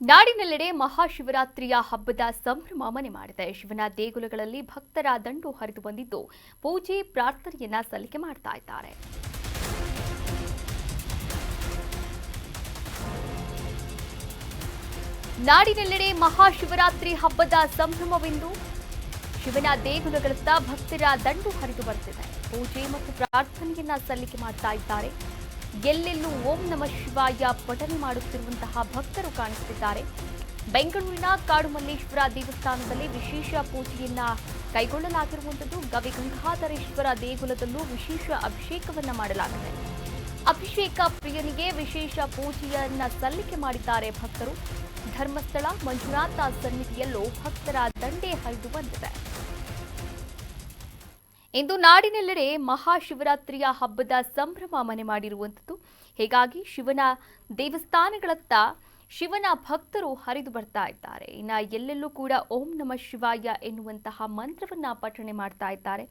ನಾಡಿನೆಲ್ಲೆಡೆ ಮಹಾಶಿವರಾತ್ರಿಯ ಹಬ್ಬದ ಸಂಭ್ರಮ ಮನೆ ಮಾಡಿದೆ. ಶಿವನ ದೇಗುಲಗಳಲ್ಲಿ ಭಕ್ತರ ದಂಡು ಹರಿದು ಬಂದಿದ್ದು, ಪೂಜೆ, ಪ್ರಾರ್ಥನೆಯನ್ನ ಸಲ್ಲಿಕೆ ಮಾಡ್ತಾ ಇದ್ದಾರೆ. ನಾಡಿನೆಲ್ಲೆಡೆ ಮಹಾಶಿವರಾತ್ರಿ ಹಬ್ಬದ ಸಂಭ್ರಮವೆಂದು ಶಿವನ ದೇಗುಲಗಳತ್ತ ಭಕ್ತರ ದಂಡು ಹರಿದು ಬರ್ತಿದೆ. ಪೂಜೆ ಮತ್ತು ಪ್ರಾರ್ಥನೆಯನ್ನ ಸಲ್ಲಿಕೆ ಮಾಡ್ತಾ ಇದ್ದಾರೆ. ಎಲ್ಲೆಲ್ಲೂ ಓಂ ನಮ ಶಿವಾಯ ಪಠನೆ ಮಾಡುತ್ತಿರುವಂತಹ ಭಕ್ತರು ಕಾಣಿಸುತ್ತಿದ್ದಾರೆ. ಬೆಂಗಳೂರಿನ ಕಾಡುಮಲ್ಲೇಶ್ವರ ದೇವಸ್ಥಾನದಲ್ಲಿ ವಿಶೇಷ ಪೂಜೆಯನ್ನ ಕೈಗೊಳ್ಳಲಾಗಿರುವಂಥದ್ದು. ಗವಿಗಂಗಾಧರೇಶ್ವರ ದೇಗುಲದಲ್ಲೂ ವಿಶೇಷ ಅಭಿಷೇಕವನ್ನ ಮಾಡಲಾಗಿದೆ. ಅಭಿಷೇಕ ಪ್ರಿಯನಿಗೆ ವಿಶೇಷ ಪೂಜೆಯನ್ನ ಸಲ್ಲಿಕೆ ಮಾಡಿದ್ದಾರೆ ಭಕ್ತರು. ಧರ್ಮಸ್ಥಳ ಮಂಜುನಾಥ ಸನ್ನಿಧಿಯಲ್ಲೂ ಭಕ್ತರ ದಂಡೆ ಹರಿದು ಬಂದಿದೆ. ಇಂದು ನಾಡಿನೆಲ್ಲೆಡೆ ಮಹಾಶಿವರಾತ್ರಿಯ ಹಬ್ಬದ ಸಂಭ್ರಮ ಮನೆ ಮಾಡಿರುವಂಥದ್ದು. ಹೀಗಾಗಿ ಶಿವನ ದೇವಸ್ಥಾನಗಳತ್ತ ಶಿವನ ಭಕ್ತರು ಹರಿದು ಬರ್ತಾ ಇದ್ದಾರೆ. ಇನ್ನು ಎಲ್ಲೆಲ್ಲೂ ಕೂಡ ಓಂ ನಮ ಶಿವಾಯ ಎನ್ನುವಂತಹ ಮಂತ್ರವನ್ನ ಪಠಣೆ ಮಾಡ್ತಾ ಇದ್ದಾರೆ.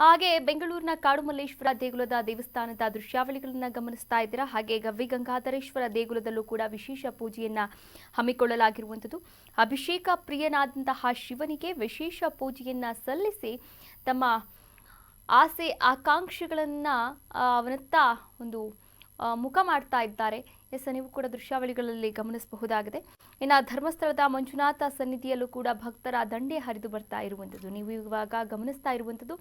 ಹಾಗೆ ಬೆಂಗಳೂರಿನ ಕಾಡುಮಲ್ಲೇಶ್ವರ ದೇಗುಲದ ದೇವಸ್ಥಾನದ ದೃಶ್ಯಾವಳಿಗಳನ್ನು ಗಮನಿಸ್ತಾ ಇದ್ದೀರಾ? ಹಾಗೆ ಗವಿ ಗಂಗಾಧರೇಶ್ವರ ದೇಗುಲದಲ್ಲೂ ಕೂಡ ವಿಶೇಷ ಪೂಜೆಯನ್ನ ಹಮ್ಮಿಕೊಳ್ಳಲಾಗಿರುವಂಥದ್ದು. ಅಭಿಷೇಕ ಪ್ರಿಯನಾದಂತಹ ಶಿವನಿಗೆ ವಿಶೇಷ ಪೂಜೆಯನ್ನ ಸಲ್ಲಿಸಿ ತಮ್ಮ ಆಸೆ, ಆಕಾಂಕ್ಷೆಗಳನ್ನು ಅವನತ್ತ ಒಂದು ಮುಖ ಮಾಡ್ತಾ ಇದ್ದಾರೆ. ಎಸ್, ನೀವು ಕೂಡ ದೃಶ್ಯಾವಳಿಗಳಲ್ಲಿ ಗಮನಿಸಬಹುದಾಗಿದೆ. ಇನ್ನು ಧರ್ಮಸ್ಥಳದ ಮಂಜುನಾಥ ಸನ್ನಿಧಿಯಲ್ಲೂ ಕೂಡ ಭಕ್ತರ ದಂಡೆ ಹರಿದು ಬರ್ತಾ ಇರುವಂಥದ್ದು. ನೀವು ಇವಾಗ ಗಮನಿಸ್ತಾ ಇರುವಂಥದ್ದು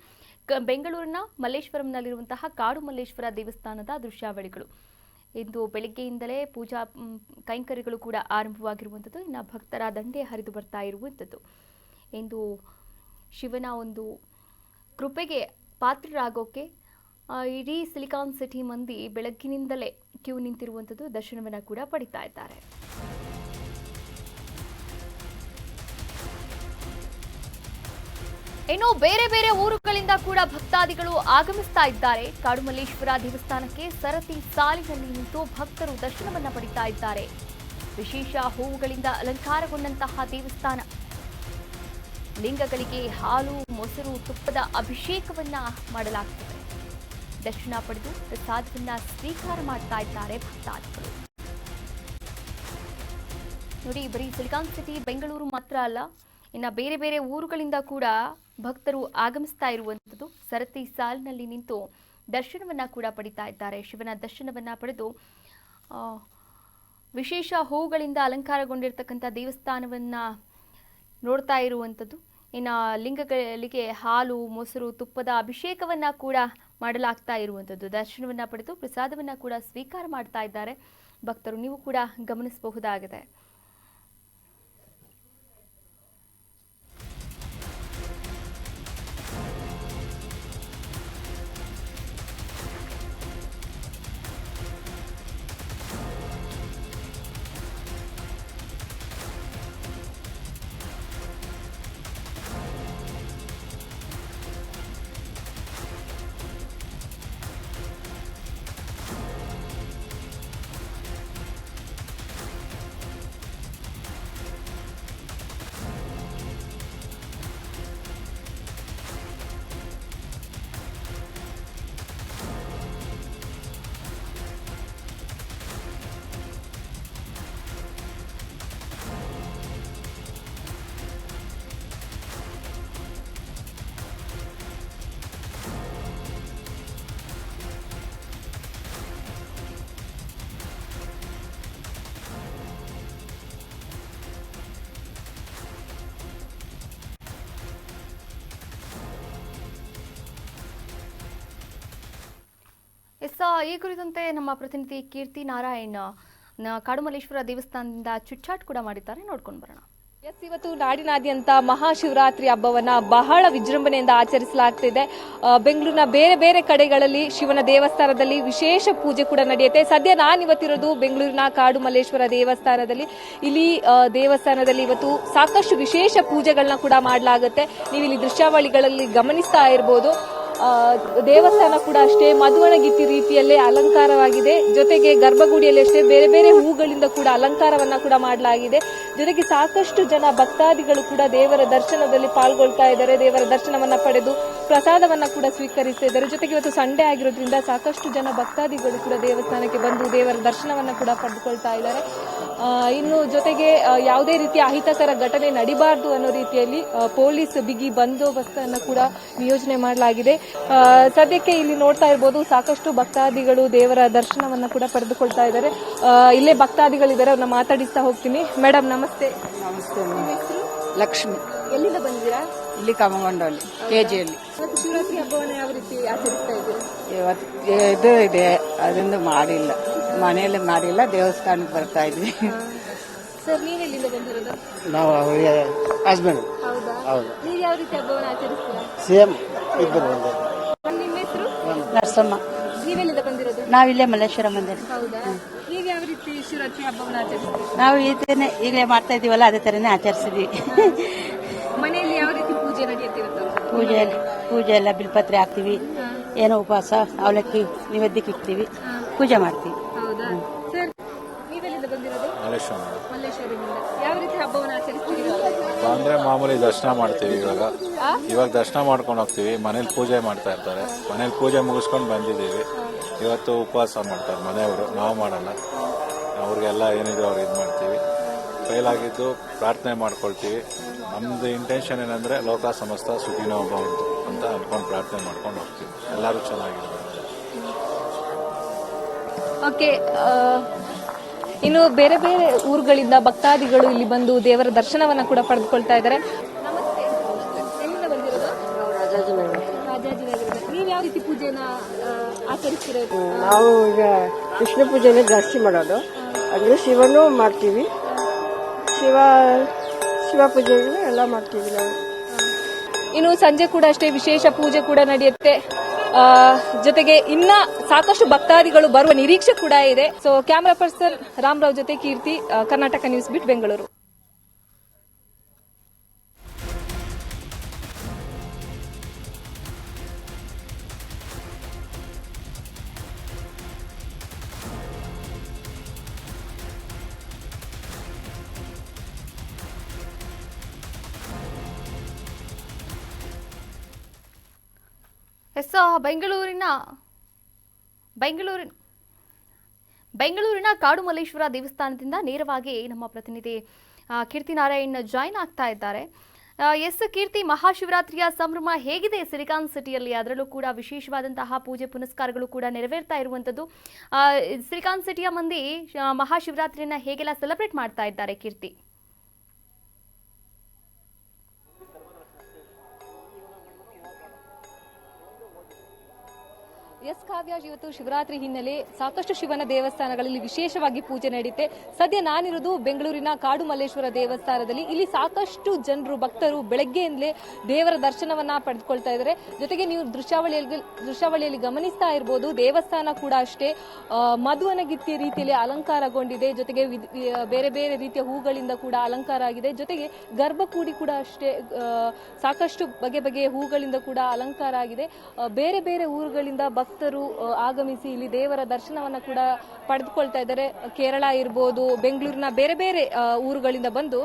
ಬೆಂಗಳೂರಿನ ಮಲ್ಲೇಶ್ವರಂನಲ್ಲಿರುವಂತಹ ಕಾಡು ಮಲ್ಲೇಶ್ವರ ದೇವಸ್ಥಾನದ ದೃಶ್ಯಾವಳಿಗಳು. ಇಂದು ಬೆಳಿಗ್ಗೆಯಿಂದಲೇ ಪೂಜಾ ಕೈಂಕರ್ಯಗಳು ಕೂಡ ಆರಂಭವಾಗಿರುವಂಥದ್ದು. ಇನ್ನು ಭಕ್ತರ ದಂಡೆ ಹರಿದು ಬರ್ತಾ ಇರುವಂಥದ್ದು. ಇಂದು ಶಿವನ ಒಂದು ಕೃಪೆಗೆ ಪಾತ್ರರಾಗೋಕೆ ಇಡೀ ಸಿಲಿಕಾನ್ ಸಿಟಿ ಮಂದಿ ಬೆಳಗ್ಗಿನಿಂದಲೇ ಕ್ಯೂ ನಿಂತಿರುವಂಥದ್ದು ದರ್ಶನವನ್ನ ಕೂಡ ಪಡಿತಾ ಇದ್ದಾರೆ. ಇನ್ನು ಬೇರೆ ಬೇರೆ ಊರುಗಳಿಂದ ಕೂಡ ಭಕ್ತಾದಿಗಳು ಆಗಮಿಸ್ತಾ ಇದ್ದಾರೆ. ಕಾಡುಮಲ್ಲೇಶ್ವರ ದೇವಸ್ಥಾನಕ್ಕೆ ಸರತಿ ಸಾಲಿನಲ್ಲಿ ನಿಂತು ಭಕ್ತರು ದರ್ಶನವನ್ನ ಪಡಿತಾ ಇದ್ದಾರೆ. ವಿಶೇಷ ಹೂವುಗಳಿಂದ ಅಲಂಕಾರಗೊಂಡಂತಹ ದೇವಸ್ಥಾನ ಲಿಂಗಗಳಿಗೆ ಹಾಲು, ಮೊಸರು, ತುಪ್ಪದ ಅಭಿಷೇಕವನ್ನ ಮಾಡಲಾಗ್ತದೆ. ದರ್ಶನ ಪಡೆದು ಪ್ರಸಾದವನ್ನ ಸ್ವೀಕಾರ ಮಾಡ್ತಾ ಇದ್ದಾರೆ ಭಕ್ತಾದಿಗಳು. ನೋಡಿ, ಬರೀ ಸಿಲಿಕಾನ್ ಸಿಟಿ ಬೆಂಗಳೂರು ಮಾತ್ರ ಅಲ್ಲ, ಇನ್ನ ಬೇರೆ ಬೇರೆ ಊರುಗಳಿಂದ ಕೂಡ ಭಕ್ತರು ಆಗಮಿಸ್ತಾ ಇರುವಂಥದ್ದು. ಸರತಿ ಸಾಲಿನಲ್ಲಿ ನಿಂತು ದರ್ಶನವನ್ನ ಕೂಡ ಪಡಿತಾ ಇದ್ದಾರೆ. ಶಿವನ ದರ್ಶನವನ್ನ ಪಡೆದು ವಿಶೇಷ ಹೂಗಳಿಂದ ಅಲಂಕಾರಗೊಂಡಿರ್ತಕ್ಕಂಥ ದೇವಸ್ಥಾನವನ್ನ ನೋಡ್ತಾ ಇರುವಂಥದ್ದು. ಇನ್ನು ಲಿಂಗಗಳಿಗೆ ಹಾಲು, ಮೊಸರು, ತುಪ್ಪದ ಅಭಿಷೇಕವನ್ನು ಕೂಡ ಮಾಡಲಾಗ್ತಾ ಇರುವಂಥದ್ದು. ದರ್ಶನವನ್ನು ಪಡೆದು ಪ್ರಸಾದವನ್ನು ಕೂಡ ಸ್ವೀಕಾರ ಮಾಡ್ತಾ ಇದ್ದಾರೆ. ಭಕ್ತರು, ನೀವು ಕೂಡ ಗಮನಿಸಬಹುದಾಗಿದೆ. ಈ ಕುರಿತಂತೆ ನಮ್ಮ ಪ್ರತಿನಿಧಿ ಕೀರ್ತಿ ನಾರಾಯಣ ಕಾಡುಮಲ್ಲೇಶ್ವರ ದೇವಸ್ಥಾನದಿಂದ ಚುಚ್ಚಾಟ್ ಕೂಡ ಮಾಡಿದ್ದಾರೆ. ನೋಡ್ಕೊಂಡು ಬರೋಣ. ಎಸ್ ಇವತ್ತು ನಾಡಿನಾದ್ಯಂತ ಮಹಾಶಿವರಾತ್ರಿ ಹಬ್ಬವನ್ನು ಬಹಳ ವಿಜೃಂಭಣೆಯಿಂದ ಆಚರಿಸಲಾಗ್ತಿದೆ. ಬೆಂಗಳೂರಿನ ಬೇರೆ ಬೇರೆ ಕಡೆಗಳಲ್ಲಿ ಶಿವನ ದೇವಸ್ಥಾನದಲ್ಲಿ ವಿಶೇಷ ಪೂಜೆ ಕೂಡ ನಡೆಯುತ್ತೆ. ಸದ್ಯ ನಾನು ಇವತ್ತಿರೋದು ಬೆಂಗಳೂರಿನ ಕಾಡು ಮಲ್ಲೇಶ್ವರ ದೇವಸ್ಥಾನದಲ್ಲಿ. ಇಲ್ಲಿ ದೇವಸ್ಥಾನದಲ್ಲಿ ಇವತ್ತು ಸಾಕಷ್ಟು ವಿಶೇಷ ಪೂಜೆಗಳನ್ನ ಕೂಡ ಮಾಡಲಾಗುತ್ತೆ. ನೀವು ಇಲ್ಲಿ ದೃಶ್ಯಾವಳಿಗಳಲ್ಲಿ ಗಮನಿಸ್ತಾ ಇರಬಹುದು ಆ, ದೇವಸ್ಥಾನ ಕೂಡ ಅಷ್ಟೇ ಮಧುವಣಗಿತಿ ರೀತಿಯಲ್ಲೇ ಅಲಂಕಾರವಾಗಿದೆ. ಜೊತೆಗೆ ಗರ್ಭಗುಡಿಯಲ್ಲಿ ಅಷ್ಟೇ ಬೇರೆ ಬೇರೆ ಹೂಗಳಿಂದ ಕೂಡ ಅಲಂಕಾರವನ್ನ ಕೂಡ ಮಾಡಲಾಗಿದೆ. ಜೊತೆಗೆ ಸಾಕಷ್ಟು ಜನ ಭಕ್ತಾದಿಗಳು ಕೂಡ ದೇವರ ದರ್ಶನದಲ್ಲಿ ಪಾಲ್ಗೊಳ್ತಾ ಇದ್ದಾರೆ. ದೇವರ ದರ್ಶನವನ್ನ ಪಡೆದು ಪ್ರಸಾದವನ್ನ ಕೂಡ ಸ್ವೀಕರಿಸ್ತಾ ಇದ್ದಾರೆ. ಜೊತೆಗೆ ಇವತ್ತು ಸಂಡೆ ಆಗಿರೋದ್ರಿಂದ ಸಾಕಷ್ಟು ಜನ ಭಕ್ತಾದಿಗಳು ಕೂಡ ದೇವಸ್ಥಾನಕ್ಕೆ ಬಂದು ದೇವರ ದರ್ಶನವನ್ನ ಕೂಡ ಪಡೆದುಕೊಳ್ತಾ ಇದ್ದಾರೆ. ಇನ್ನು ಜೊತೆಗೆ ಯಾವುದೇ ರೀತಿಯ ಅಹಿತಕರ ಘಟನೆ ನಡಿಬಾರದು ಅನ್ನೋ ರೀತಿಯಲ್ಲಿ ಪೊಲೀಸ್ ಬಿಗಿ ಬಂದೋಬಸ್ತನ್ನು ಕೂಡ ನಿಯೋಜನೆ ಮಾಡಲಾಗಿದೆ. ಸದ್ಯಕ್ಕೆ ಇಲ್ಲಿ ನೋಡ್ತಾ ಇರ್ಬೋದು ಸಾಕಷ್ಟು ಭಕ್ತಾದಿಗಳು ದೇವರ ದರ್ಶನವನ್ನು ಕೂಡ ಪಡೆದುಕೊಳ್ತಾ ಇದ್ದಾರೆ. ಇಲ್ಲೇ ಭಕ್ತಾದಿಗಳಿದ್ದಾರೆ ಅವ್ರನ್ನ ಮಾತಾಡಿಸ್ತಾ ಹೋಗ್ತೀನಿ. ಮೇಡಮ್ ನಮಸ್ತೆ. ನಮಸ್ತೆ ಲಕ್ಷ್ಮಿ. ಎಲ್ಲಿಂದ ಬಂದಿರಾ ಇಲ್ಲಿ ಕಮಗೊಂಡಲ್ಲಿ ಕೆ ಜಿಯಲ್ಲಿ ಇವತ್ತು ಶಿವರಾತ್ರಿ ಹಬ್ಬವನ್ನು ಯಾವ ರೀತಿ ಆಚರಿಸ್ತಾ ಇದ್ದೀರಾ? ಇದು ಇದೆ ಅದೊಂದು ಮಾಡಿಲ್ಲ. ಮನೆಯಲ್ಲಿ ಮಾಡಿಲ್ಲ ದೇವಸ್ಥಾನಕ್ಕೆ ಬರ್ತಾ ಇದ್ವಿ. ಸರ್ ನೀವ್ ಎಲ್ಲಿಂದ ಬಂದಿರೋದು? ನಾವು ಅವರಿಗೆ ಹಸ್ಬೆಂಡ್ ಹೌದಾ? ಹೌದು. ನೀವು ಯಾವ ರೀತಿ ಹಬ್ಬವನ್ನ ಆಚರಿಸ್ತೀರಾ? ಸೇಮ್ ಇಬ್ಬರು ಒಂದೇ. ನಿಮ್ಮ ಹೆಸರು? ನರಸಮ್ಮ. ನೀವೆಲ್ಲಿಂದ ಬಂದಿರೋದು? ನಾವಿಲ್ಲೇ ಮಲ್ಲೇಶ್ವರ ಮಂದಿರ ಹೌದಾ? ನೀವು ಯಾವ ರೀತಿ ಶಿವರಾತ್ರಿ ಹಬ್ಬವನ್ನ ಆಚರಿಸ್ತೀರಾ? ನಾವು ಇದನ್ನೇ ಈಗಲೇ ಮಾಡ್ತಾ ಇದೀವಲ್ಲ ಅದೇ ತರನೇ ಆಚರಿಸಿದ್ವಿ. ಮನೆಯಲ್ಲಿ ಯಾವ ರೀತಿ ಪೂಜೆ ನಡೆಯುತ್ತಿರುತ್ತೆ? ಪೂಜೆ ಪೂಜೆ ಎಲ್ಲ ಬಿಲ್ಪತ್ರೆ ಹಾಕ್ತಿವಿ. ಏನೋ ಉಪವಾಸ ಅವಲಕ್ಕಿ ನೈವೇದ್ಯಕ್ಕೆ ಇಡ್ತೀವಿ. ಪೂಜೆ ಮಾಡ್ತೀವಿ. ಸರ್. ನೀವೆಲ್ಲಿಂದ ಬಂದಿರೋದು? ಮಲ್ಲೇಶ್ವರದಿಂದ. ಯಾವ ರೀತಿ ಹಬ್ಬವನ್ನ ಆಚರಿಸ್ತೀರಾ? ಅಂದ್ರೆ ಮಾಮೂಲಿ ದರ್ಶನ ಮಾಡ್ತೀವಿ ಇವಾಗ. ಇವಾಗ ದರ್ಶನ ಮಾಡ್ಕೊಂಡು ಹೋಗ್ತೀವಿ. ಮನೇಲಿ ಪೂಜೆ ಮಾಡ್ತಾ ಇರ್ತಾರೆ. ಮನೇಲಿ ಪೂಜೆ ಮುಗಿಸ್ಕೊಂಡು ಬಂದಿದ್ದೀವಿ. ಇವತ್ತು ಉಪವಾಸ ಮಾಡ್ತಾರೆ ಮನೆಯವರು. ನಾವು ಮಾಡಲ್ಲ. ಅವ್ರಿಗೆಲ್ಲ ಏನಿದೆ ಅವ್ರು ಇದು ಮಾಡ್ತೀವಿ. ಕೈಲಾಗಿದ್ದು ಪ್ರಾರ್ಥನೆ ಮಾಡ್ಕೊಳ್ತೀವಿ. ನಮ್ಮದು ಇಂಟೆನ್ಷನ್ ಏನಂದ್ರೆ ಲೋಕ ಸಮಸ್ತ ಸುಖಿನೋ ಅಂತ ಅಂದ್ಕೊಂಡು ಪ್ರಾರ್ಥನೆ ಮಾಡ್ಕೊಂಡು ಹೋಗ್ತೀವಿ. ಎಲ್ಲರೂ ಚೆನ್ನಾಗಿರ್ತಾರೆ ಓಕೆ ಇನ್ನು ಬೇರೆ ಬೇರೆ ಊರುಗಳಿಂದ ಭಕ್ತಾದಿಗಳು ಇಲ್ಲಿ ಬಂದು ದೇವರ ದರ್ಶನವನ್ನ ಕೂಡ ಪಡೆದುಕೊಳ್ತಾ ಇದ್ದಾರೆ. ನೀವು ಯಾವ ರೀತಿ ಪೂಜೆನ ಆಚರಿಸ್ತೀರಾ? ನಾವು ಈಗ ವಿಷ್ಣು ಪೂಜೆನೇ ಜಾಸ್ತಿ ಮಾಡೋದು. ಅಂದರೆ ಶಿವನೂ ಮಾಡ್ತೀವಿ. ಶಿವ ಶಿವ ಪೂಜೆಗಳು ಎಲ್ಲ ಮಾಡ್ತೀವಿ ನಾವು. ಇನ್ನು ಸಂಜೆ ಕೂಡ ಅಷ್ಟೇ ವಿಶೇಷ ಪೂಜೆ ಕೂಡ ನಡೆಯುತ್ತೆ. ಜೊತೆಗೆ ಇನ್ನ ಸಾಕಷ್ಟು ಭಕ್ತಾದಿಗಳು ಬರುವ ನಿರೀಕ್ಷೆ ಕೂಡ ಇದೆ. ಸೊ ಕ್ಯಾಮರಾ ಪರ್ಸನ್ ರಾಮರಾವ್ ಜೊತೆ ಕೀರ್ತಿ ಕರ್ನಾಟಕ ನ್ಯೂಸ್ ಬಿಟ್ ಬೆಂಗಳೂರು. ಎಸ್ ಬೆಂಗಳೂರಿನ ಬೆಂಗಳೂರಿನ ಬೆಂಗಳೂರಿನ ಕಾಡುಮಲ್ಲೇಶ್ವರ ದೇವಸ್ಥಾನದಿಂದ ನೇರವಾಗಿ ನಮ್ಮ ಪ್ರತಿನಿಧಿ ಕೀರ್ತಿ ನಾರಾಯಣ್ ಜಾಯ್ನ್ ಆಗ್ತಾ ಇದ್ದಾರೆ. ಎಸ್ ಕೀರ್ತಿ, ಮಹಾಶಿವರಾತ್ರಿಯ ಸಂಭ್ರಮ ಹೇಗಿದೆ? ಸಿಲಿಕಾನ್ ಸಿಟಿಯಲ್ಲಿ ಅದರಲ್ಲೂ ಕೂಡ ವಿಶೇಷವಾದಂತಹ ಪೂಜೆ ಪುನಸ್ಕಾರಗಳು ಕೂಡ ನೆರವೇರ್ತಾ ಇರುವಂಥದ್ದು. ಸಿಲಿಕಾನ್ ಸಿಟಿಯ ಮಂದಿ ಮಹಾಶಿವರಾತ್ರಿಯನ್ನ ಹೇಗೆಲ್ಲ ಸೆಲೆಬ್ರೇಟ್ ಮಾಡ್ತಾ ಇದ್ದಾರೆ ಕೀರ್ತಿ? ಎಸ್ ಕಾವ್ಯ ಇವತ್ತು ಶಿವರಾತ್ರಿ ಹಿನ್ನೆಲೆ ಸಾಕಷ್ಟು ಶಿವನ ದೇವಸ್ಥಾನಗಳಲ್ಲಿ ವಿಶೇಷವಾಗಿ ಪೂಜೆ ನಡೆಯುತ್ತೆ ಸದ್ಯ ನಾನಿರೋದು ಬೆಂಗಳೂರಿನ ಕಾಡು ಮಲ್ಲೇಶ್ವರ ದೇವಸ್ಥಾನದಲ್ಲಿ. ಇಲ್ಲಿ ಸಾಕಷ್ಟು ಜನರು, ಭಕ್ತರು ಬೆಳಗ್ಗೆಯಿಂದಲೇ ದೇವರ ದರ್ಶನವನ್ನ ಪಡೆದುಕೊಳ್ತಾ ಇದ್ದಾರೆ. ಜೊತೆಗೆ ನೀವು ದೃಶ್ಯಾವಳಿಯಲ್ಲಿ ದೃಶ್ಯಾವಳಿಯಲ್ಲಿ ಗಮನಿಸ್ತಾ ಇರಬಹುದು ದೇವಸ್ಥಾನ ಕೂಡ ಅಷ್ಟೇ. ಮಧುವನಗಿತ್ತಿಯ ಮಧುವನಗಿತ್ತಿ ರೀತಿಯಲ್ಲಿ ಅಲಂಕಾರಗೊಂಡಿದೆ. ಜೊತೆಗೆ ಬೇರೆ ಬೇರೆ ರೀತಿಯ ಹೂಗಳಿಂದ ಕೂಡ ಅಲಂಕಾರ ಆಗಿದೆ. ಜೊತೆಗೆ ಗರ್ಭಕೂಡಿ ಕೂಡ ಅಷ್ಟೇ ಸಾಕಷ್ಟು ಬಗೆ ಬಗೆಯ ಹೂಗಳಿಂದ ಕೂಡ ಅಲಂಕಾರ ಆಗಿದೆ. ಬೇರೆ ಬೇರೆ ಊರುಗಳಿಂದ ಭಕ್ತರು ಆಗಮಿಸಿ ಇಲ್ಲಿ ದೇವರ ದರ್ಶನವನ್ನ ಕೂಡ ಪಡೆದುಕೊಳ್ತಾ ಇದ್ದಾರೆ. ಕೇರಳ ಇರ್ಬೋದು, ಬೆಂಗಳೂರಿನ ಬೇರೆ ಬೇರೆ ಊರುಗಳಿಂದ ಬಂದು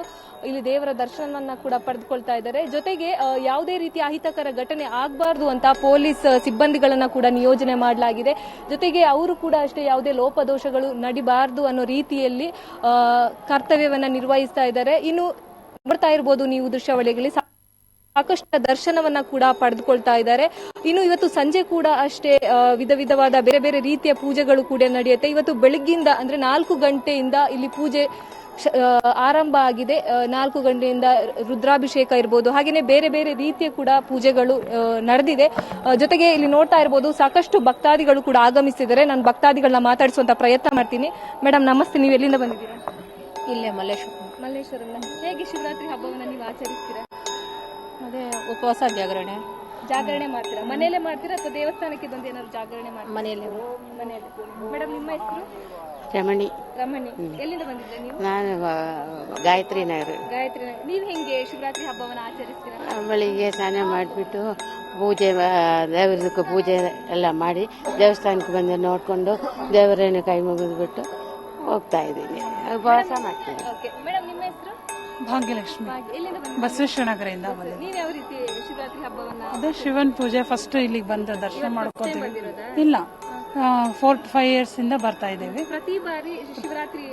ಇಲ್ಲಿ ದೇವರ ದರ್ಶನವನ್ನ ಕೂಡ ಪಡೆದುಕೊಳ್ತಾ ಇದ್ದಾರೆ. ಜೊತೆಗೆ ಯಾವುದೇ ರೀತಿಯ ಅಹಿತಕರ ಘಟನೆ ಆಗಬಾರ್ದು ಅಂತ ಪೊಲೀಸ್ ಸಿಬ್ಬಂದಿಗಳನ್ನು ಕೂಡ ನಿಯೋಜನೆ ಮಾಡಲಾಗಿದೆ. ಜೊತೆಗೆ ಅವರು ಕೂಡ ಅಷ್ಟೇ ಯಾವುದೇ ಲೋಪದೋಷಗಳು ನಡಿಬಾರದು ಅನ್ನೋ ರೀತಿಯಲ್ಲಿ ಕರ್ತವ್ಯವನ್ನು ನಿರ್ವಹಿಸ್ತಾ ಇದ್ದಾರೆ. ಇನ್ನು ನೋಡ್ತಾ ಇರ್ಬೋದು ನೀವು ದೃಶ್ಯಾವಳಿಗಳಲ್ಲಿ ಸಾಕಷ್ಟು ದರ್ಶನವನ್ನ ಕೂಡ ಪಡೆದುಕೊಳ್ತಾ ಇದ್ದಾರೆ. ಇನ್ನು ಇವತ್ತು ಸಂಜೆ ಕೂಡ ಅಷ್ಟೇ ವಿಧ ವಿಧವಾದ ಬೇರೆ ಬೇರೆ ರೀತಿಯ ಪೂಜೆಗಳು ಕೂಡ ನಡೆಯುತ್ತೆ. ಇವತ್ತು ಬೆಳಗ್ಗಿಂದ ಅಂದ್ರೆ ನಾಲ್ಕು ಗಂಟೆಯಿಂದ ಇಲ್ಲಿ ಪೂಜೆ ಆರಂಭ ಆಗಿದೆ. ನಾಲ್ಕು ಗಂಟೆಯಿಂದ ರುದ್ರಾಭಿಷೇಕ ಇರ್ಬೋದು ಹಾಗೆಯೇ ಬೇರೆ ಬೇರೆ ರೀತಿಯ ಕೂಡ ಪೂಜೆಗಳು ನಡೆದಿದೆ. ಜೊತೆಗೆ ಇಲ್ಲಿ ನೋಡ್ತಾ ಇರ್ಬೋದು ಸಾಕಷ್ಟು ಭಕ್ತಾದಿಗಳು ಕೂಡ ಆಗಮಿಸಿದ್ದಾರೆ. ನಾನು ಭಕ್ತಾದಿಗಳನ್ನ ಮಾತಾಡಿಸುವಂತ ಪ್ರಯತ್ನ ಮಾಡ್ತೀನಿ. ಮೇಡಮ್ ನಮಸ್ತೆ. ನೀವು ಎಲ್ಲಿಂದ ಬಂದಿದ್ದೀರಾ? ಇಲ್ಲೇ ಮಲ್ಲೇಶ್ವರ. ಮಲ್ಲೇಶ್ವರ ಹೇಗೆ ಶಿವರಾತ್ರಿ ಹಬ್ಬವನ್ನು ನೀವು ಆಚರಿಸ್ತೀರಾ? ಅದೇ ಉಪವಾಸ ಜಾಗರಣೆ. ಜಾಗರಣೆ ಮಾಡ್ತೀರಾ? ಮನೆಯಲ್ಲೇ ಮಾಡ್ತೀರಾ ಅಥವಾ ದೇವಸ್ಥಾನಕ್ಕೆ ಬಂದು ಏನಾದ್ರು ಜಾಗರಣೆ ಮಾಡ್ತೀರಾ? ಮನೆಯಲ್ಲಿ. ಮನೆಯಲ್ಲಿ. ಮೇಡಮ್ ನಿಮ್ಮ ಹೆಸರು? ರಮಣಿ. ರಮಣಿ. ಎಲ್ಲಿಂದ ನೀವು? ನಾನು ಗಾಯತ್ರಿ ನಗರ. ಗಾಯತ್ರಿ ನಗರ. ನೀವ್ ಹೆಂಗೆ ಶಿವರಾತ್ರಿ ಹಬ್ಬವನ್ನು ಆಚರಿಸ್ತೀರಾ? ಬೆಳಿಗ್ಗೆ ಸ್ನಾನ ಮಾಡಿಬಿಟ್ಟು ಪೂಜೆ ದೇವರದಕ್ಕೆ ಪೂಜೆ ಎಲ್ಲ ಮಾಡಿ ದೇವಸ್ಥಾನಕ್ಕೆ ಬಂದು ನೋಡಿಕೊಂಡು ದೇವರನ್ನು ಕೈ ಮುಗಿದ್ಬಿಟ್ಟು ಹೋಗ್ತಾ ಇದ್ದೀನಿ. ಉಪವಾಸ ಮಾಡ್ತೀನಿ. ಓಕೆ. ಮೇಡಮ್ ಭಾಗ್ಯಲಕ್ಷ್ಮಿ. ಬಸವೇಶ್ವರ ನಗರದಿಂದ ಯಾವ ರೀತಿ ಶಿವರಾತ್ರಿ ಹಬ್ಬವನ್ನ ಅದೇ ಶಿವನ್ ಪೂಜೆ ಫಸ್ಟ್ ಇಲ್ಲಿಗೆ ಬಂದು ದರ್ಶನ ಮಾಡ್ಕೋತೀವಿ. ಇಲ್ಲ. ಫೋರ್ ಫೈವ್ ಇಯರ್ಸ್ ಇಂದ ಬರ್ತಾ ಇದ್ದೇವೆ. ಪ್ರತಿ ಬಾರಿ ಶಿವರಾತ್ರಿ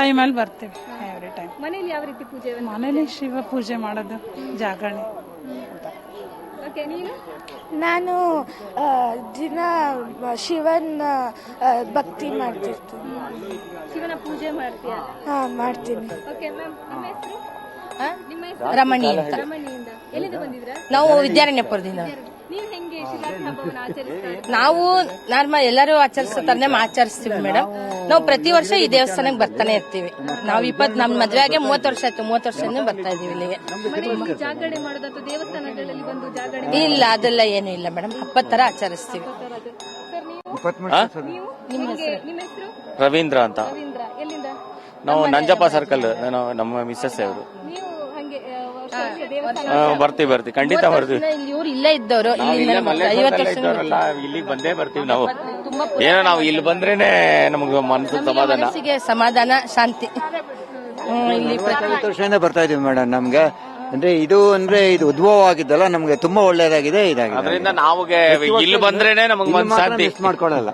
ಟೈಮಲ್ಲಿ ಬರ್ತೀವಿ. ಬರ್ತೇವೆ ಎವ್ರಿ ಟೈಮ್ ಮನೇಲಿ ಯಾವ ರೀತಿ ಪೂಜೆ ಮನೇಲಿ ಶಿವ ಪೂಜೆ ಮಾಡೋದು ಜಾಗರಣೆ. ಓಕೆ ನೀನು? ದಿನ ಶಿವನ ಭಕ್ತಿ ಮಾಡ್ತಿರ್ತೀನಿ. ಶಿವನ ಪೂಜೆ ಮಾಡ್ತೀನಿ ಹಾ ಮಾಡ್ತೀನಿ. ಓಕೆ ಮ್ಯಾಮ್ ರಮಣಿ ಅಂತ. ರಮಣಿಯಿಂದ ಎಲ್ಲಿಂದ ಬಂದಿದ್ರ? ನಾವು ವಿದ್ಯಾರಣ್ಯಪುರದಿಂದ ನೀವು ನಾರ್ಮಲ್ ಎಲ್ಲರೂ ಆಚರಿಸೋ ತರನೇ ಆಚರಿಸ್ತೀವಿ ಮೇಡಮ್. ನಾವು ಪ್ರತಿ ವರ್ಷ ಈ ದೇವಸ್ಥಾನಕ್ಕೆ ಬರ್ತಾನೆ ಇರ್ತೀವಿ. ನಾವು ಇಪ್ಪತ್ ನಮ್ ಮದ್ವೆ ಆಗಿ ಮೂವತ್ತು ವರ್ಷ ಆಯ್ತು. ಮೂವತ್ತು ವರ್ಷದಿಂದ ಬರ್ತಾ ಇದೀವಿ ಇಲ್ಲಿಗೆ. ಮನೆಯಲ್ಲಿ ಜಾಗರಣೆ ಮಾಡೋದು ದೇವಸ್ಥಾನಗಳಲ್ಲಿ ಬಂದು ಜಾಗರಣೆ ಇಲ್ಲ ಅದೆಲ್ಲ ಏನು ಇಲ್ಲ ಮೇಡಮ್. ಹಬ್ಬದ ತರ ಆಚರಿಸ್ತೀವಿ. ಸರ್ ನೀವು? ನೀವು? ಹೆಂಗೆ? ನಿಮ್ಮ ಹೆಸರು? ರವೀಂದ್ರ ಅಂತ. ರವೀಂದ್ರ. ಎಲ್ಲಿಂದ? ನಾವು ನಂಜಪ್ಪ ಸರ್ಕಲ್ ನಾನು ನಮ್ಮ ಮಿಸ್ಸಸ್ ಅವರು ಬರ್ತೀವಿ ಬರ್ತೀವಿ. ಖಂಡಿತ ಬರ್ತೀವಿ. ಇಲ್ಲಿ ಇವ್ರು ಇಲ್ಲೇ ಇದ್ದವರು. ಐವತ್ತು ಇಲ್ಲಿಗೆ ಬಂದೇ ಬರ್ತೀವಿ ನಾವು. ಏನೋ ನಾವು ಇಲ್ಲಿ ಬಂದ್ರೇನೆ ನಮ್ಗೆ ಮನಸ್ಸು ಸಮಾಧಾನ. ಮನಸ್ಸಿಗೆ ಸಮಾಧಾನ ಶಾಂತಿ. ಇಲ್ಲಿ ವರ್ಷದಿಂದ ಬರ್ತಾ ಇದೀವಿ ಮೇಡಮ್ ನಮ್ಗೆ. ಅಂದ್ರೆ ಇದು ಅಂದ್ರೆ ಇದು ಉದ್ಭವ ಆಗಿದ್ದಲ್ಲ ನಮ್ಗೆ ತುಂಬಾ ಒಳ್ಳೇದಾಗಿದೆ ಇದಾಗಿದೆ. ಅದರಿಂದ ನಾವುಗೆ ಇಲ್ಲಿ ಬಂದ್ರೇನೆ ನಮಗೆ ಮನಸ್ಸು ಶಾಂತಿ. ಮಿಸ್ ಮಾಡ್ಕೊಳಲ್ಲ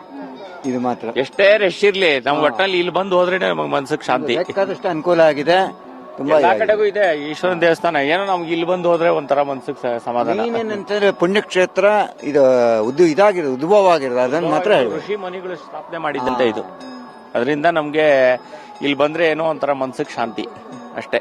ಇದು ಮಾತ್ರ. ಎಷ್ಟೇ ರಶ್ ಇರ್ಲಿ ನಮ್ಮ ಒಟ್ಟಲ್ಲಿ ಇಲ್ಲಿ ಬಂದು ಹೋದ್ರೇನೆ ನಮಗೆ ಮನ್ಸಿಗೆ ಶಾಂತಿ. ಬೇಕಾದಷ್ಟು ಅನುಕೂಲ ಆಗಿದೆ. ತುಂಬಾ ಎಲ್ಲಾ ಕಡೆಗೂ ಇದೆ. ಈಶ್ವರನ ದೇವಸ್ಥಾನ. ಏನೋ ನಮ್ಗೆ ಇಲ್ಲಿ ಬಂದು ಹೋದ್ರೆ ಒಂಥರ ಮನ್ಸಿಗೆ ಸ- ಸಮಾಧಾನ. ಏನಂತಂದ್ರೆ ಪುಣ್ಯಕ್ಷೇತ್ರ ಇದು ಉದ್ದು ಇದಾಗಿರೋದು ಉದ್ಭವ ಆಗಿರೋದು ಅದನ್ನ ಮಾತ್ರ ಹೇಳ್ಬೇಕು. ಋಷಿ ಮುನಿಗಳು ಸ್ಥಾಪನೆ ಮಾಡಿದ್ದಂತೆ ಇದು. ಅದರಿಂದ ನಮ್ಗೆ ಇಲ್ಲಿ ಬಂದ್ರೆ ಏನೋ ಒಂಥರ ಮನ್ಸಿಗೆ ಶಾಂತಿ. ಅಷ್ಟೇ.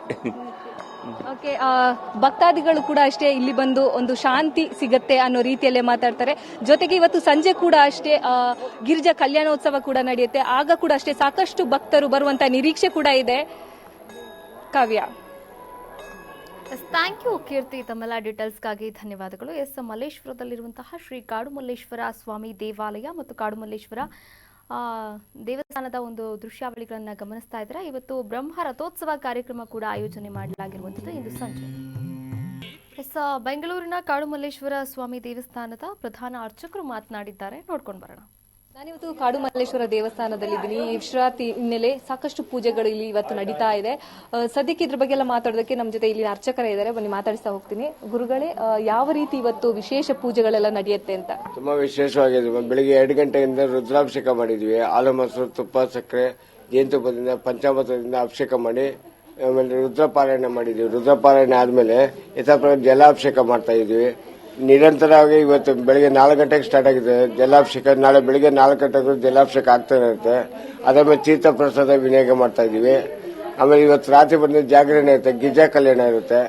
ಓಕೆ ಆ, ಭಕ್ತಾದಿಗಳು ಕೂಡ ಅಷ್ಟೇ ಇಲ್ಲಿ ಬಂದು ಒಂದು ಶಾಂತಿ ಸಿಗತ್ತೆ ಅನ್ನೋ ರೀತಿಯಲ್ಲೇ ಮಾತಾಡ್ತಾರೆ. ಜೊತೆಗೆ ಇವತ್ತು ಸಂಜೆ ಕೂಡ ಅಷ್ಟೇ ಆ, ಗಿರಿಜಾ ಕಲ್ಯಾಣೋತ್ಸವ ಕೂಡ ನಡೆಯುತ್ತೆ. ಆಗ ಕೂಡ ಅಷ್ಟೇ ಸಾಕಷ್ಟು ಭಕ್ತರು ಬರುವಂತ ನಿರೀಕ್ಷೆ ಕೂಡ ಇದೆ. ಕಾವ್ಯ. ಥ್ಯಾಂಕ್ ಯು ಕೀರ್ತಿ ತಮ್ಮೆಲ್ಲ ಡೀಟೇಲ್ಸ್ಗಾಗಿ ಧನ್ಯವಾದಗಳು. ಎಸ್ ಮಲ್ಲೇಶ್ವರದಲ್ಲಿರುವಂತಹ ಶ್ರೀ ಕಾಡುಮಲ್ಲೇಶ್ವರ ಸ್ವಾಮಿ ದೇವಾಲಯ ಮತ್ತು ಕಾಡುಮಲ್ಲೇಶ್ವರ ದೇವಸ್ಥಾನದ ಒಂದು ದೃಶ್ಯಾವಳಿಗಳನ್ನು ಗಮನಿಸ್ತಾ ಇದ್ದಾರೆ? ಇವತ್ತು ಬ್ರಹ್ಮ ರಥೋತ್ಸವ ಕಾರ್ಯಕ್ರಮ ಕೂಡ ಆಯೋಜನೆ ಮಾಡಲಾಗಿರುವಂಥದ್ದು ಇಂದು ಸಂಜೆ. ಎಸ್ ಬೆಂಗಳೂರಿನ ಕಾಡುಮಲ್ಲೇಶ್ವರ ಸ್ವಾಮಿ ದೇವಸ್ಥಾನದ ಪ್ರಧಾನ ಅರ್ಚಕರು ಮಾತನಾಡಿದ್ದಾರೆ. ನೋಡ್ಕೊಂಡು ಬರೋಣ. ನಾನಿವತ್ತು ಕಾಡು ಮಲ್ಲೇಶ್ವರ ದೇವಸ್ಥಾನದಲ್ಲಿದ್ದೀನಿ. ಈ ವಿಶ್ರಾಂತಿ ಹಿನ್ನೆಲೆ ಸಾಕಷ್ಟು ಪೂಜೆಗಳು ಇಲ್ಲಿ ಇವತ್ತು ನಡೀತಾ ಇದೆ. ಸದ್ಯಕ್ಕೆ ಇದ್ರ ಬಗ್ಗೆ ಎಲ್ಲ ಮಾತಾಡೋದಕ್ಕೆ ನಮ್ಮ ಜೊತೆ ಇಲ್ಲಿ ಅರ್ಚಕರೇ ಇದ್ದಾರೆ. ಬನ್ನಿ, ಮಾತಾಡಿಸ್ತಾ ಹೋಗ್ತೀನಿ. ಗುರುಗಳೇ ಯಾವ ರೀತಿ ಇವತ್ತು ವಿಶೇಷ ಪೂಜೆಗಳೆಲ್ಲ ನಡೆಯುತ್ತೆ ಅಂತ? ತುಂಬಾ ವಿಶೇಷವಾಗಿದೆ. ಬೆಳಿಗ್ಗೆ ಎರಡು ಗಂಟೆಯಿಂದ ರುದ್ರಾಭಿಷೇಕ ಮಾಡಿದ್ವಿ. ಹಾಲು ಮೊಸರು ತುಪ್ಪ, ಸಕ್ಕರೆ, ಜೇನುತುಪ್ಪದಿಂದ, ಪಂಚಾಮೃತದಿಂದ ಅಭಿಷೇಕ ಮಾಡಿ, ಆಮೇಲೆ ರುದ್ರಪಾರಾಯಣ ಮಾಡಿದ್ವಿ. ರುದ್ರಪಾರಾಯಣ ಆದ್ಮೇಲೆ ಇತರ ಜಲಾಭಿಷೇಕ ಮಾಡ್ತಾ ಇದೀವಿ. ನಿರಂತರವಾಗಿ ಇವತ್ತು ಬೆಳಿಗ್ಗೆ ನಾಲ್ಕು ಗಂಟೆಗೆ ಸ್ಟಾರ್ಟ್ ಆಗಿದೆ. ಜಲಾಭಿಷೇಕ, ನಾಳೆ ಬೆಳಿಗ್ಗೆ ನಾಲ್ಕು ಗಂಟೆಗೆ ಜಲಾಭಿಷೇಕ ಆಗ್ತಾ ಇರುತ್ತೆ. ಅದಾದ್ಮೇಲೆ ತೀರ್ಥ ಪ್ರಸಾದ ವಿನಿಯೋಗ ಮಾಡ್ತಾ ಇದೀವಿ ಆಮೇಲೆ ಇವತ್ತು ರಾತ್ರಿ ಬಂದು ಜಾಗರಣೆ ಇರುತ್ತೆ, ಗಿಜಾ ಕಲ್ಯಾಣ ಇರುತ್ತೆ.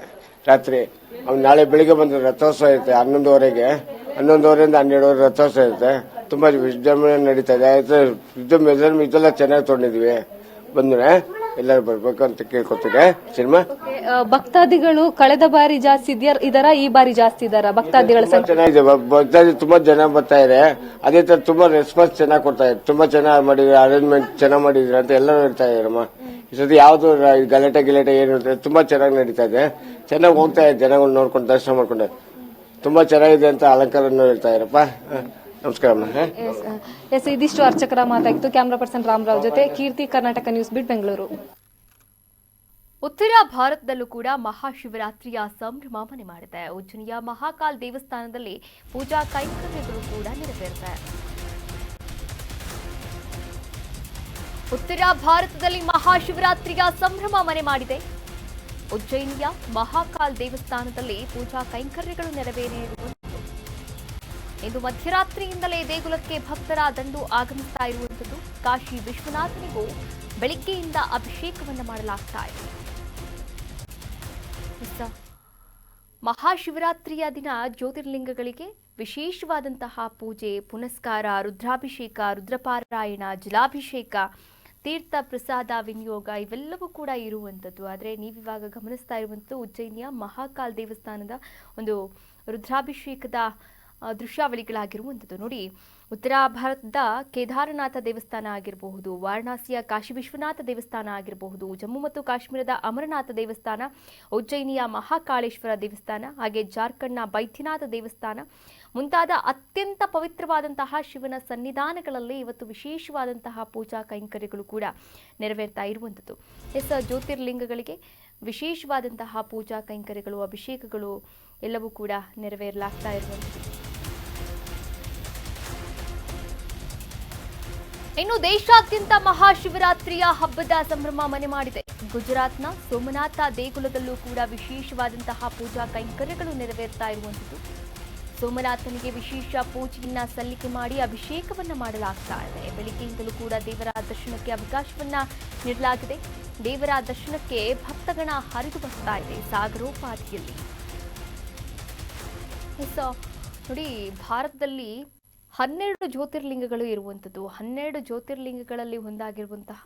ರಾತ್ರಿ, ಆಮೇಲೆ ನಾಳೆ ಬೆಳಿಗ್ಗೆ ಬಂದು ರಥೋತ್ಸವ ಇರುತ್ತೆ, ಹನ್ನೊಂದುವರೆಗೆ. ಹನ್ನೊಂದುವರೆಯಿಂದ ಹನ್ನೆರಡುವರೆ ರಥೋತ್ಸವ ಇರುತ್ತೆ. ತುಂಬಾ ವಿಜೃಂಭಣೆ ನಡೀತಾ ಇದೆ. ಇದೆಲ್ಲ ಚೆನ್ನಾಗಿ ತೊಗೊಂಡಿದ್ವಿ ಬಂದ್ರೆ ಎಲ್ಲರೂ ಬರಬೇಕು ಅಂತ ಕೇಳ್ಕೊತೀನಿ ಸಿನಿಮಾ? ಭಕ್ತಾದಿಗಳು ಕಳೆದ ಬಾರಿ ಜಾಸ್ತಿ ಇದೆಯಾ- ಇದರ ಈ ಬಾರಿ ಜಾಸ್ತಿ ಇದಾರ ಭಕ್ತಾದಿಗಳ ಸಂಖ್ಯೆ? ಚೆನ್ನಾಗಿದೆ. ಭಕ್ತಾದಿ ತುಂಬಾ ಜನ ಬರ್ತಾ ಇದೆ. ಅದೇ ತರ ತುಂಬಾ ರೆಸ್ಪಾನ್ಸ್ ಚೆನ್ನಾಗಿ ಕೊಡ್ತಾ ಇದೆ. ತುಂಬಾ ಚೆನ್ನಾಗಿ ಮಾಡಿದ್ರೆ ಅರೇಂಜ್ಮೆಂಟ್ ಚೆನ್ನಾಗಿ ಮಾಡಿದ್ರೆ ಅಂತ ಎಲ್ಲರೂ ಹೇಳ್ತಾ ಇದಾರಮ್ಮ ಈ ಸತಿ ಯಾವ್ದು ರ- ಗಲಾಟೆ ಗಿಲಾಟೆ ಏನಿರುತ್ತೆ ತುಂಬಾ ಚೆನ್ನಾಗಿ ನಡೀತಾ ಇದೆ. ಚೆನ್ನಾಗಿ ಹೋಗ್ತಾ ಇದೆ. ಜನಗಳು ನೋಡ್ಕೊಂಡು ದರ್ಶನ ಮಾಡ್ಕೊಂಡು. ತುಂಬಾ ಚೆನ್ನಾಗಿದೆ ಅಂತ ಅಲಂಕಾರ ಹೇಳ್ತಾ ಇರಪ್ಪ ನಮಸ್ಕಾರ ಎಸ್ ಇದಿಷ್ಟು ಅರ್ಚಕರ ಮಾತಾಗಿತ್ತು. ಕ್ಯಾಮ್ರಾ ಪರ್ಸನ್ ರಾಮರಾವ್ ಜೊತೆ ಕೀರ್ತಿ ಕರ್ನಾಟಕ ನ್ಯೂಸ್ ಬಿಟ್ ಬೆಂಗಳೂರು. ಉತ್ತರ ಭಾರತದಲ್ಲೂ ಕೂಡ ಮಹಾಶಿವರಾತ್ರಿಯ ಸಂಭ್ರಮ ಮನೆ ಮಾಡಿದೆ. ಉಜ್ಜನಿಯ ಮಹಾಕಾಲ್ ದೇವಸ್ಥಾನದಲ್ಲಿ ಪೂಜಾ ಕೈಂಕರ್ಯಗಳು ಕೂಡ ನೆರವೇರಿದೆ. ಉತ್ತರ ಭಾರತದಲ್ಲಿ ಮಹಾಶಿವರಾತ್ರಿಯ ಸಂಭ್ರಮ ಮನೆ ಮಾಡಿದೆ. ಉಜ್ಜಯಿನಿಯ ಮಹಾಕಾಲ್ ದೇವಸ್ಥಾನದಲ್ಲಿ ಪೂಜಾ ಕೈಂಕರ್ಯಗಳು ನೆರವೇರಿರುವಂಥದ್ದು ಇಂದು ಮಧ್ಯರಾತ್ರಿಯಿಂದಲೇ ದೇಗುಲಕ್ಕೆ ಭಕ್ತರ ದಂಡು ಆಗಮಿಸ್ತಾ ಇರುವಂಥದ್ದು. ಕಾಶಿ ವಿಶ್ವನಾಥನಿಗೂ ಬೆಳಿಗ್ಗೆಯಿಂದ ಅಭಿಷೇಕವನ್ನು ಮಾಡಲಾಗ್ತಾ ಇದೆ. ಮಹಾಶಿವರಾತ್ರಿಯ ದಿನ ಜ್ಯೋತಿರ್ಲಿಂಗಗಳಿಗೆ ವಿಶೇಷವಾದಂತಹ ಪೂಜೆ, ಪುನಸ್ಕಾರ, ರುದ್ರಾಭಿಷೇಕ, ರುದ್ರಪಾರಾಯಣ, ಜಲಾಭಿಷೇಕ, ತೀರ್ಥ ಪ್ರಸಾದ, ವಿನಿಯೋಗ ಇವೆಲ್ಲವೂ ಕೂಡ ಇರುವಂಥದ್ದು. ಆದರೆ ನೀವಿವಾಗ ಗಮನಿಸ್ತಾ ಇರುವಂಥದ್ದು ಉಜ್ಜಯಿನಿಯ ಮಹಾಕಾಲ್ ದೇವಸ್ಥಾನದ ಒಂದು ರುದ್ರಾಭಿಷೇಕದ ದೃಶ್ಯಾವಳಿಗಳಾಗಿರುವಂಥದ್ದು. ನೋಡಿ, ಉತ್ತರ ಭಾರತದ ಕೇದಾರನಾಥ ದೇವಸ್ಥಾನ ಆಗಿರಬಹುದು, ವಾರಣಾಸಿಯ ಕಾಶಿ ವಿಶ್ವನಾಥ ದೇವಸ್ಥಾನ ಆಗಿರಬಹುದು, ಜಮ್ಮು ಮತ್ತು ಕಾಶ್ಮೀರದ ಅಮರನಾಥ ದೇವಸ್ಥಾನ, ಉಜ್ಜಯಿನಿಯ ಮಹಾಕಾಳೇಶ್ವರ ದೇವಸ್ಥಾನ, ಹಾಗೆ ಜಾರ್ಖಂಡ್ನ ಬೈದ್ಯನಾಥ ದೇವಸ್ಥಾನ, ಮುಂತಾದ ಅತ್ಯಂತ ಪವಿತ್ರವಾದಂತಹ ಶಿವನ ಸನ್ನಿಧಾನಗಳಲ್ಲಿ ಇವತ್ತು ವಿಶೇಷವಾದಂತಹ ಪೂಜಾ ಕೈಂಕರ್ಯಗಳು ಕೂಡ ನೆರವೇರ್ತಾ ಇರುವಂಥದ್ದು. ಎಸ್, ಜ್ಯೋತಿರ್ಲಿಂಗಗಳಿಗೆ ವಿಶೇಷವಾದಂತಹ ಪೂಜಾ ಕೈಂಕರ್ಯಗಳು, ಅಭಿಷೇಕಗಳು ಎಲ್ಲವೂ ಕೂಡ ನೆರವೇರಲಾಗ್ತಾ ಇರುವಂಥದ್ದು. ಇನ್ನು ದೇಶಾದ್ಯಂತ ಮಹಾಶಿವರಾತ್ರಿಯ ಹಬ್ಬದ ಸಂಭ್ರಮ ಮನೆ ಮಾಡಿದೆ. ಗುಜರಾತ್ನ ಸೋಮನಾಥ ದೇಗುಲದಲ್ಲೂ ಕೂಡ ವಿಶೇಷವಾದಂತಹ ಪೂಜಾ ಕೈಂಕರ್ಯಗಳು ನೆರವೇರ್ತಾ ಇರುವಂಥದ್ದು. ಸೋಮನಾಥನಿಗೆ ವಿಶೇಷ ಪೂಜೆಯನ್ನ ಸಲ್ಲಿಕೆ ಮಾಡಿ ಅಭಿಷೇಕವನ್ನ ಮಾಡಲಾಗ್ತಾ ಇದೆ. ಬೆಳಿಗ್ಗೆಯಿಂದಲೂ ಕೂಡ ದೇವರ ದರ್ಶನಕ್ಕೆ ಅವಕಾಶವನ್ನ ನೀಡಲಾಗಿದೆ. ದೇವರ ದರ್ಶನಕ್ಕೆ ಭಕ್ತಗಣ ಹರಿದು ಬರ್ತಾ ಇದೆ ಸಾಗರೋಪಾದಿಯಲ್ಲಿ. ನೋಡಿ, ಭಾರತದಲ್ಲಿ ಹನ್ನೆರಡು ಜ್ಯೋತಿರ್ಲಿಂಗಗಳು ಇರುವಂಥದ್ದು. ಹನ್ನೆರಡು ಜ್ಯೋತಿರ್ಲಿಂಗಗಳಲ್ಲಿ ಒಂದಾಗಿರುವಂತಹ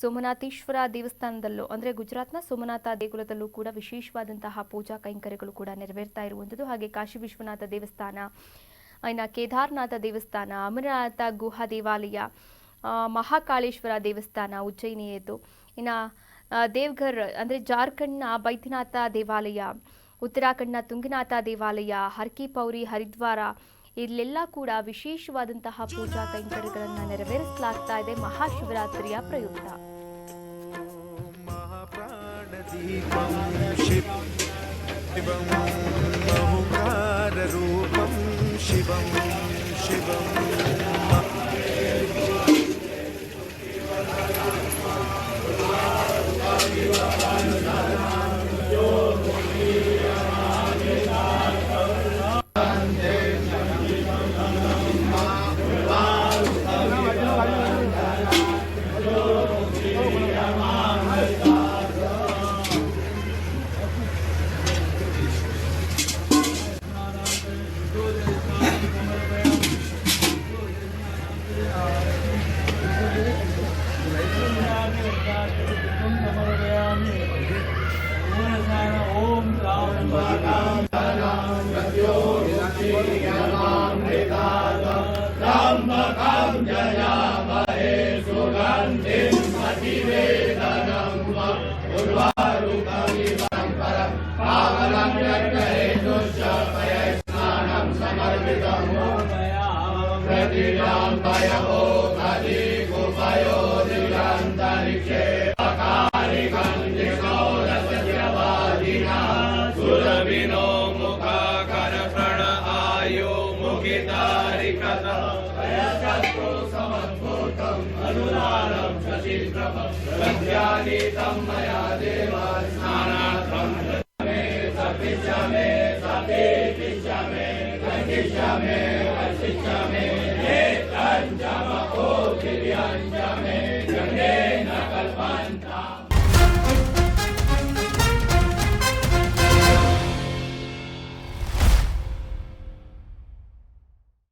ಸೋಮನಾಥೇಶ್ವರ ದೇವಸ್ಥಾನದಲ್ಲೂ, ಅಂದರೆ ಗುಜರಾತ್ನ ಸೋಮನಾಥ ದೇಗುಲದಲ್ಲೂ ಕೂಡ ವಿಶೇಷವಾದಂತಹ ಪೂಜಾ ಕೈಂಕರ್ಯಗಳು ಕೂಡ ನೆರವೇರ್ತಾ ಇರುವಂಥದ್ದು. ಹಾಗೆ ಕಾಶಿ ವಿಶ್ವನಾಥ ದೇವಸ್ಥಾನ, ಇನ್ನು ಕೇದಾರನಾಥ ದೇವಸ್ಥಾನ, ಅಮರನಾಥ ಗುಹಾ ದೇವಾಲಯ ಮಹಾಕಾಳೇಶ್ವರ ದೇವಸ್ಥಾನ ಉಜ್ಜಯಿನಿಯದು ಇನ್ನು ದೇವ್ಘರ್, ಅಂದರೆ ಜಾರ್ಖಂಡ್ನ ಬೈದ್ಯನಾಥ ದೇವಾಲಯ, ಉತ್ತರಾಖಂಡ್ನ ತುಂಗನಾಥ ದೇವಾಲಯ, ಹರ್ಕಿ ಪೌರಿ ಹರಿದ್ವಾರ ಇಲ್ಲೆಲ್ಲ ಕೂಡ ವಿಶೇಷವಾದಂತಹ ಪೂಜಾ ಕೈಂಕರ್ಯಗಳನ್ನು ನೆರವೇರಿಸಲಾಗ್ತಾ ಇದೆ. ಮಹಾಶಿವರಾತ್ರಿಯ ಪ್ರಯುಕ್ತ. ಶಿವಂ ಶಿವಂ Amen.